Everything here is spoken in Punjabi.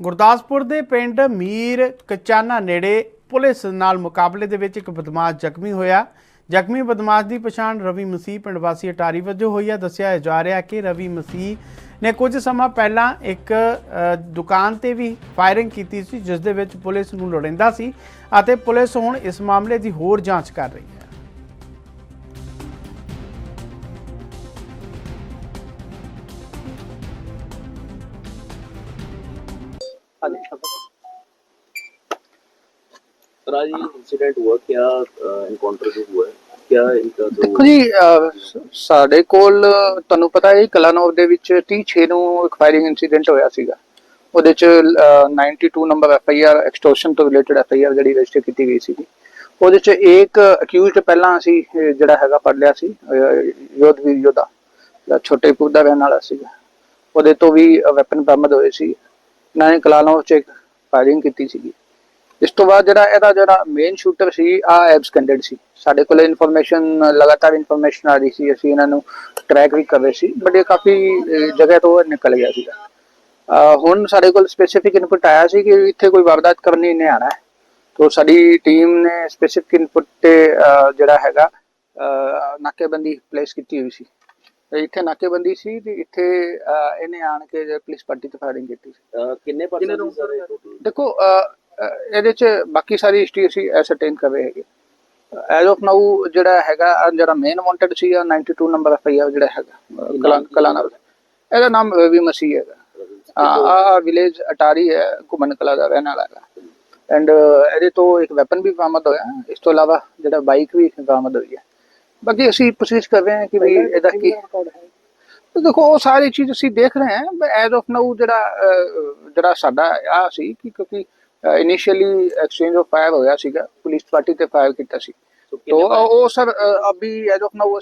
ਗੁਰਦਾਸਪੁਰ ਦੇ ਪਿੰਡ ਮੀਰ ਕਚਾਨਾ ਨੇੜੇ ਪੁਲਿਸ ਨਾਲ ਮੁਕਾਬਲੇ ਦੇ ਵਿੱਚ ਇੱਕ ਬਦਮਾਸ਼ ਜ਼ਖਮੀ ਹੋਇਆ। ਜ਼ਖਮੀ ਬਦਮਾਸ਼ ਦੀ ਪਛਾਣ ਰਵੀ ਮਸੀਹ ਪਿੰਡ ਵਾਸੀ ਅਟਾਰੀ ਵਜੋਂ ਹੋਈ ਹੈ ਦੱਸਿਆ ਜਾ ਰਿਹਾ ਕਿ ਰਵੀ ਮਸੀਹ ਨੇ ਕੁਝ ਸਮਾਂ ਪਹਿਲਾਂ ਇੱਕ ਦੁਕਾਨ ਤੇ ਵੀ ਫਾਇਰਿੰਗ ਕੀਤੀ ਸੀ, ਜਿਸ ਦੇ ਵਿੱਚ ਪੁਲਿਸ ਨੂੰ ਲੋੜਿੰਦਾ ਸੀ ਅਤੇ ਪੁਲਿਸ ਹੁਣ ਇਸ ਮਾਮਲੇ ਦੀ ਹੋਰ ਜਾਂਚ ਕਰ ਰਹੀ ਹੈ। सर आज ये इंसिडेंट हुआ क्या इनकाउंटर जो हुआ है क्या इनका जो ਦੇਖੋ ਜੀ ਅਹ, ਸ- ਸਾਡੇ ਕੋਲ ਤੁਹਾਨੂੰ ਪਤਾ ਹੈ ਕਲਾਨੌਰ ਦੇ ਵਿੱਚ 36 ਨੂੰ ਇੱਕ ਫਾਇਰਿੰਗ ਇਨਸੀਡੈਂਟ ਹੋਇਆ ਸੀਗਾ ਉਹਦੇ ਚ ਅਹ, 92 number F I R extortion ਤੋਂ ਰਿਲੇਟਡ ਐਫ ਆਈ ਆਰ ਜਿਹੜੀ ਰਜਿਸਟਰ ਕੀਤੀ ਗਈ ਸੀਗੀ ਉਹਦੇ ਚ ਇੱਕ ਅਕਿਊਜ਼ਡ ਪਹਿਲਾਂ ਅਸੀਂ ਅਹ, ਜਿਹੜਾ ਹੈਗਾ ਪੜ ਲਿਆ ਸੀ ਅਹ, ਯੋਧਵੀਰ ਯੋਧਾ ਜਿਹੜਾ ਛੋਟੇ ਪੁੱਦਾ ਰਹਿਣ ਵਾਲਾ ਸੀਗਾ ਉਹਦੇ ਤੋਂ ਵੀ ਵੈਪਨ ਬਰਾਮਦ ਹੋਏ ਸੀ ਇਹਨਾਂ ਨੇ ਕਲਾਨੌਰ ਚ ਫਾਇਰਿੰਗ ਕੀਤੀ ਸੀਗੀ। ਇਸ ਤੋਂ ਬਾਅਦ ਜਿਹੜਾ ਇਹਦਾ ਜਿਹੜਾ ਮੇਨ ਸ਼ੂਟਰ ਸੀ ਆ ਐਬਸਕੈਂਡਡ ਸੀ। ਸਾਡੇ ਕੋਲ ਇਨਫੋਰਮੇਸ਼ਨ ਲਗਾਤਾਰ ਇਨਫੋਰਮੇਸ਼ਨ ਆ ਰਹੀ ਸੀ। ਅਸੀਂ ਇਹਨਾਂ ਨੂੰ ਟਰੈਕ ਵੀ ਕਰ ਰਹੇ ਸੀ ਬਟ ਇਹ ਕਾਫੀ ਜਗ੍ਹਾ ਤੋਂ ਨਿਕਲ ਗਿਆ ਸੀਗਾ। ਹੁਣ ਸਾਡੇ ਕੋਲ ਸਪੈਸੀਫਿਕ ਇਨਪੁਟ ਆਇਆ ਸੀ ਕਿ ਇੱਥੇ ਕੋਈ ਵਾਰਦਾਤ ਕਰਨੀ ਨਹੀਂ ਆਣਾ ਹੈ। ਤੋਂ ਸਾਡੀ ਟੀਮ ਨੇ ਸਪੈਸੀਫਿਕ ਇਨਪੁਟ ਤੇ ਜਿਹੜਾ ਹੈਗਾ ਨਾਕੇਬੰਦੀ ਪਲੇਸ ਕੀਤੀ ਹੋਈ ਸੀ। ਇੱਥੇ ਨਾਕੇਬੰਦੀ ਸੀ ਤੇ ਇੱਥੇ ਇਹਨੇ ਆਣ ਕੇ ਜੇ ਪੁਲਿਸ ਪਾਰਟੀ ਤੇ ਫਾਇਰਿੰਗ ਕੀਤੀ ਸੀ। ਕਿੰਨੇ ਪਰਸਨ ਸੀ ਦੇਖੋ ਇਹਦੇ ਚ ਬਾਕੀ ਸਾਰੀ ਹਿਸਟਰੀ ਅਸੀਂ ਐਸਰਟੇਨ ਕਰ ਰਹੇ ਹੈਗੇ। ਐਜ਼ ਆਫ ਨਾਊ ਜਿਹੜਾ ਹੈਗਾ ਜਿਹੜਾ ਮੇਨ ਵਾਂਟਡ ਸੀ 92 ਨੰਬਰ ਐਫ ਆਈ ਜਿਹੜਾ ਹੈਗਾ ਕਲਾ ਕਲਾਨਾ ਇਹਦਾ ਨਾਮ ਰਵੀ ਮਸੀਹ ਹੈਗਾ। ਆ ਵਿਲੇਜ ਅਟਾਰੀ ਹੈ ਘੁਮਨ ਕਲਾ ਦਾ ਰਹਿਣ ਵਾਲਾ ਐਂਡ ਇਹਦੇ ਤੋਂ ਇੱਕ ਵੈਪਨ ਵੀ ਬਰਾਮਦ ਹੋਇਆ। ਇਸ ਤੋਂ ਇਲਾਵਾ ਜਿਹੜਾ ਬਾਈਕ ਵੀ ਬਰਾਮਦ ਹੋਈ ਹੈ। ਬਾਕੀ ਅਸੀਂ ਪ੍ਰੋਸੈਸ ਕਰ ਰਹੇ ਹਾਂ ਕਿ ਵੀ ਇਹਦਾ ਕੀ ਦੇਖੋ ਉਹ ਸਾਰੀ ਚੀਜ਼ ਅਸੀਂ ਦੇਖ ਰਹੇ ਹਾਂ ਬਟ ਐਜ਼ ਆਫ ਨਾਊ ਜਿਹੜਾ ਜਿਹੜਾ ਸਾਡਾ ਆ ਸੀ ਕਿ ਕਿਉਂਕਿ ਇਨੀਸ਼ੀਅਲੀ ਐਕਸਚੇਂਜ ਆਫ ਫਾਇਰ ਹੋਇਆ ਸੀਗਾ ਪੁਲਿਸ ਪਾਰਟੀ ਤੇ ਫਾਇਰ ਕੀਤਾ ਸੀ। ਤੋ ਉਹ ਸਰ ਅਭੀ ਐਜ਼ ਆਫ ਨਾਊ